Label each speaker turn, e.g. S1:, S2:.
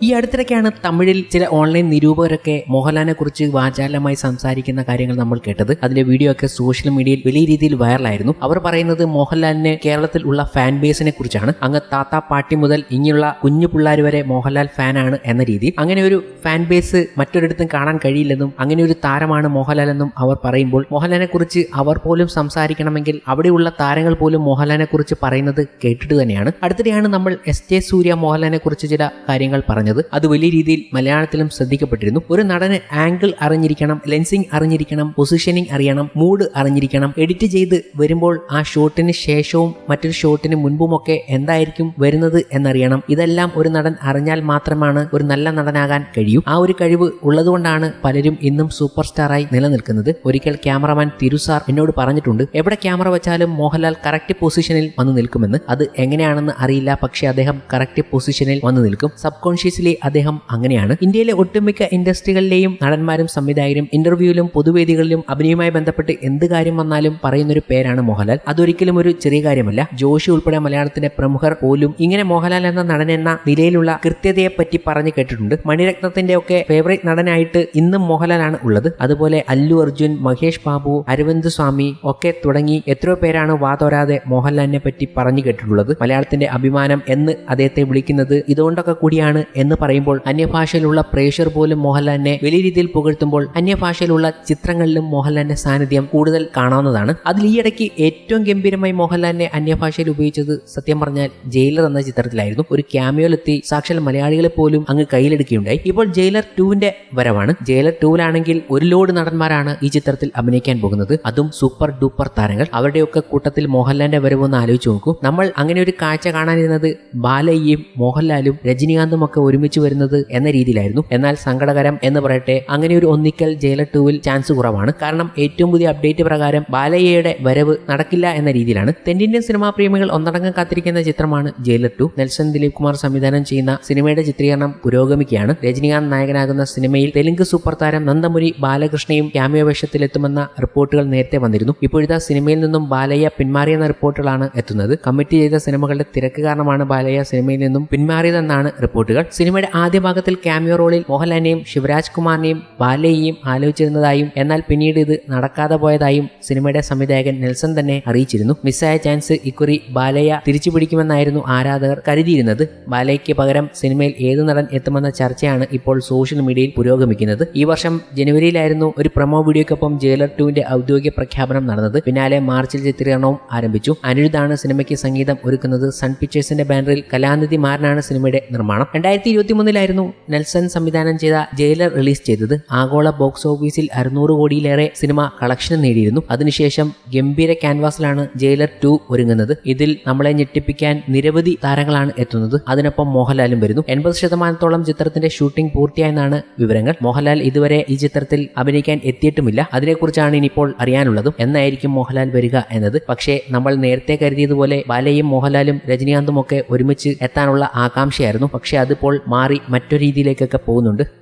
S1: ഈ അടുത്തിടയ്ക്കാണ് തമിഴിൽ ചില ഓൺലൈൻ നിരൂപകരൊക്കെ മോഹൻലാലിനെ കുറിച്ച് വാചാലമായി സംസാരിക്കുന്ന കാര്യങ്ങൾ നമ്മൾ കേട്ടത്. അതിന്റെ വീഡിയോ ഒക്കെ സോഷ്യൽ മീഡിയയിൽ വലിയ രീതിയിൽ വൈറലായിരുന്നു. അവർ പറയുന്നത് മോഹൻലാലിന് കേരളത്തിൽ ഉള്ള ഫാൻ ബേസിനെ കുറിച്ചാണ്. അങ്ങ് താത്ത പാട്ടി മുതൽ ഇങ്ങനെയുള്ള കുഞ്ഞു പിള്ളേർ വരെ മോഹൻലാൽ ഫാനാണ് എന്ന രീതി. അങ്ങനെ ഒരു ഫാൻ ബേസ് മറ്റൊരിടത്തും കാണാൻ കഴിയില്ലെന്നും അങ്ങനെ ഒരു താരമാണ് മോഹൻലാൽ എന്നും അവർ പറയുമ്പോൾ മോഹൻലാലിനെ കുറിച്ച് അവർ പോലും സംസാരിക്കണമെങ്കിൽ അവിടെയുള്ള താരങ്ങൾ പോലും മോഹൻലാലിനെ കുറിച്ച് പറയുന്നത് കേട്ടിട്ട് തന്നെയാണ്. അടുത്തിടെയാണ് നമ്മൾ എസ് ജെ സൂര്യ മോഹൻലാലിനെ കുറിച്ച് ചില കാര്യങ്ങൾ പറഞ്ഞത്. അത് വലിയ രീതിയിൽ മലയാളത്തിലും ശ്രദ്ധിക്കപ്പെട്ടിരുന്നു. ഒരു നടന് ആംഗിൾ അറിഞ്ഞിരിക്കണം ലെൻസിങ് അറിഞ്ഞിരിക്കണം പൊസിഷനിങ് അറിയണം മൂഡ് അറിഞ്ഞിരിക്കണം എഡിറ്റ് ചെയ്ത് വരുമ്പോൾ ആ ഷോട്ടിന് ശേഷവും മറ്റൊരു ഷോട്ടിന് മുൻപുമൊക്കെ എന്തായിരിക്കും വരുന്നത് എന്നറിയണം. ഇതെല്ലാം ഒരു നടൻ അറിഞ്ഞാൽ മാത്രമാണ് ഒരു നല്ല നടനാകാൻ കഴിയൂ. ആ ഒരു കഴിവ് ഉള്ളതുകൊണ്ടാണ് പലരും ഇന്നും സൂപ്പർ സ്റ്റാറായി നിലനിൽക്കുന്നത്. ഒരിക്കൽ ക്യാമറമാൻ തിരുസാർ എന്നോട് പറഞ്ഞിട്ടുണ്ട് എവിടെ ക്യാമറ വെച്ചാലും മോഹൻലാൽ കറക്റ്റ് പൊസിഷനിൽ വന്ന് നിൽക്കുമെന്ന്. അത് എങ്ങനെയാണെന്ന് അറിയില്ല പക്ഷേ അദ്ദേഹം കറക്റ്റ് പൊസിഷനിൽ വന്ന് നിൽക്കും. സബ് കോൺഷ്യസ്ലി അദ്ദേഹം അങ്ങനെയാണ്. ഇന്ത്യയിലെ ഒട്ടുമിക്ക ഇൻഡസ്ട്രികളിലെയും നടന്മാരും സംവിധായകരും ഇന്റർവ്യൂവിലും പൊതുവേദികളിലും അഭിനയവുമായി ബന്ധപ്പെട്ട് എന്ത് കാര്യം വന്നാലും പറയുന്നൊരു പേരാണ് മോഹൻലാൽ. അതൊരിക്കലും ഒരു ചെറിയ കാര്യമല്ല. ജോഷി ഉൾപ്പെടെ മലയാളത്തിന്റെ പ്രമുഖർ പോലും ഇങ്ങനെ മോഹൻലാൽ എന്ന നടൻ എന്ന നിലയിലുള്ള കൃത്യതയെ പറ്റി പറഞ്ഞു കേട്ടിട്ടുണ്ട്. മണിരത്നത്തിന്റെ ഒക്കെ ഫേവറേറ്റ് നടനായിട്ട് ഇന്നും മോഹൻലാലാണ് ഉള്ളത്. അതുപോലെ അല്ലു അർജുൻ മഹേഷ് ബാബു അരവിന്ദ് സ്വാമി ഒക്കെ തുടങ്ങി എത്രയോ പേരാണ് വാതോരാതെ മോഹൻലാലിനെ പറ്റി പറഞ്ഞു കേട്ടിട്ടുള്ളത്. മലയാളത്തിന്റെ അഭിമാനം എന്ന് അദ്ദേഹത്തെ വിളിക്കുന്നത് ഇതുകൊണ്ടൊക്കെ കൂടിയാണ് എന്ന് പറയുമ്പോൾ അന്യഭാഷയിലുള്ള പ്രേക്ഷർ പോലും മോഹൻലാലിനെ വലിയ രീതിയിൽ പുകഴ്ത്തുമ്പോൾ അന്യഭാഷയിലുള്ള ചിത്രങ്ങളിലും മോഹൻലാലിന്റെ സാന്നിധ്യം കൂടുതൽ കാണാവുന്നതാണ്. അതിൽ ഈയിടയ്ക്ക് ഏറ്റവും ഗംഭീരമായി മോഹൻലാലിനെ അന്യഭാഷയിൽ ഉപയോഗിച്ചത് സത്യം പറഞ്ഞാൽ ജയിലർ എന്ന ചിത്രത്തിലായിരുന്നു. ഒരു ക്യാമിയോയിലെത്തി സാക്ഷാൽ മലയാളികളെ പോലും അങ്ങ് കയ്യിലെടുക്കുകയുണ്ടായി. ഇപ്പോൾ ജയിലർ ടുവിന്റെ വരവാണ്. ജയിലർ ടുവിലാണെങ്കിൽ ഒരു ലോഡ് നടന്മാരാണ് ഈ ചിത്രത്തിൽ അഭിനയിക്കാൻ പോകുന്നത്. അതും സൂപ്പർ ഡൂപ്പർ താരങ്ങൾ. അവരുടെയൊക്കെ കൂട്ടത്തിൽ മോഹൻലാലിന്റെ വരവൊന്ന് ആലോചിച്ച് നോക്കൂ. നമ്മൾ അങ്ങനെ ഒരു കാഴ്ച കാണാനിരുന്നത് ബാലയ്യയും മോഹൻലാലും രജനീകാന്തും ഒക്കെ ഒരുമിച്ച് വരുന്നത് എന്ന രീതിയിലായിരുന്നു. എന്നാൽ സങ്കടകരം എന്ന് പറയട്ടെ അങ്ങനെ ഒരു ഒന്നിക്കൽ ജയിലർ ടൂവിൽ ചാൻസ് കുറവാണ്. കാരണം ഏറ്റവും പുതിയ അപ്ഡേറ്റ് പ്രകാരം ബാലയ്യയുടെ വരവ് നടക്കില്ല എന്ന രീതിയിലാണ്. തെന്നിന്ത്യൻ സിനിമാ പ്രേമികൾ ഒന്നടങ്കം കാത്തിരിക്കുന്ന ചിത്രമാണ് Jailer two. Nelson Dilip Kumar സംവിധാനം ചെയ്യുന്ന സിനിമയുടെ ചിത്രീകരണം പുരോഗമിക്കുകയാണ്. രജനീകാന്ത് നായകനാകുന്ന സിനിമയിൽ തെലുങ്ക് സൂപ്പർ താരം നന്ദമുരി ബാലകൃഷ്ണയും ക്യാമിയോ വേഷത്തിലെത്തുമെന്ന റിപ്പോർട്ടുകൾ നേരത്തെ വന്നിരുന്നു. ഇപ്പോഴത്തെ സിനിമയിൽ നിന്നും ബാലയ്യ പിന്മാറിയെന്ന റിപ്പോർട്ടുകളാണ് എത്തുന്നത്. കമ്മിറ്റ് ചെയ്ത സിനിമകളുടെ തിരക്ക് കാരണമാണ് ബാലയ്യ സിനിമയിൽ നിന്നും പിന്മാറിയതെന്നാണ് റിപ്പോർട്ടുകൾ. സിനിമയുടെ ആദ്യ ഭാഗത്തിൽ ക്യാമിയോ റോളിൽ മോഹൻലാലിനെയും ശിവരാജ് കുമാറിനെയും ബാലയെയും ആലോചിച്ചിരുന്നതായും എന്നാൽ പിന്നീട് ഇത് നടക്കാതെ പോയതായും സിനിമയുടെ സംവിധായകൻ നെൽസൺ തന്നെ അറിയിച്ചിരുന്നു. മിസ്സായ ചാൻസ് ഇക്കുറി ബാലയ തിരിച്ചു പിടിക്കുമെന്നായിരുന്നു ആരാധകർ കരുതിയിരുന്നത്. ബാലയ്ക്ക് പകരം സിനിമയിൽ ഏത് നടൻ എത്തുമെന്ന ചർച്ചയാണ് ഇപ്പോൾ സോഷ്യൽ മീഡിയയിൽ പുരോഗമിക്കുന്നത്. ഈ വർഷം ജനുവരിയിലായിരുന്നു ഒരു പ്രൊമോ വീഡിയോയ്ക്കൊപ്പം ജയിലർ ടുവിന്റെ ഔദ്യോഗിക പ്രഖ്യാപനം നടന്നത്. പിന്നാലെ മാർച്ചിൽ ചിത്രീകരണവും ആരംഭിച്ചു. അനിരുദ്ധാണ് സിനിമയ്ക്ക് സംഗീതം ഒരുക്കുന്നത് സൺ പിക്ചേഴ്സിന്റെ ബാനറിൽ കലാനിധി മാരനാണ് സിനിമയുടെ നിർമ്മാണം. രണ്ടായിരത്തി ഇരുപത്തി മൂന്നിലായിരുന്നു നെൽസൺ സംവിധാനം ചെയ്ത ജയിലർ റിലീസ് ചെയ്തത്. ആഗോള ബോക്സ് ഓഫീസിൽ അറുന്നൂറ് കോടിയിലേറെ സിനിമ കളക്ഷൻ നേടിയിരുന്നു. അതിനുശേഷം ഗംഭീര ക്യാൻവാസിലാണ് ജയിലർ ടു ഒരുങ്ങുന്നത്. ഇതിൽ നമ്മളെ ഞെട്ടിപ്പിക്കാൻ നിരവധി താരങ്ങളാണ് എത്തുന്നത്. അതിനൊപ്പം മോഹൻലാലും വരുന്നു. എൺപത് ശതമാനത്തോളം ചിത്രത്തിന്റെ ഷൂട്ടിംഗ് പൂർത്തിയായെന്നാണ് വിവരങ്ങൾ. മോഹൻലാൽ ഇതുവരെ ഈ ചിത്രത്തിൽ അഭിനയിക്കാൻ എത്തിയിട്ടുമില്ല. അതിനെക്കുറിച്ചാണ് ഇനിയിപ്പോൾ അറിയാനുള്ളതും. എന്നായിരിക്കും മോഹൻലാൽ വരിക എന്നത്. പക്ഷേ നമ്മൾ നേരത്തെ കരുതിയതുപോലെ ബാലയും മോഹൻലാലും രജനീകാന്തും ഒക്കെ ഒരുമിച്ച് എത്താനുള്ള ആകാംക്ഷയായിരുന്നു. പക്ഷേ അതിപ്പോൾ മാറി മറ്റൊരു രീതിയിലേക്കൊക്കെ പോകുന്നുണ്ട്.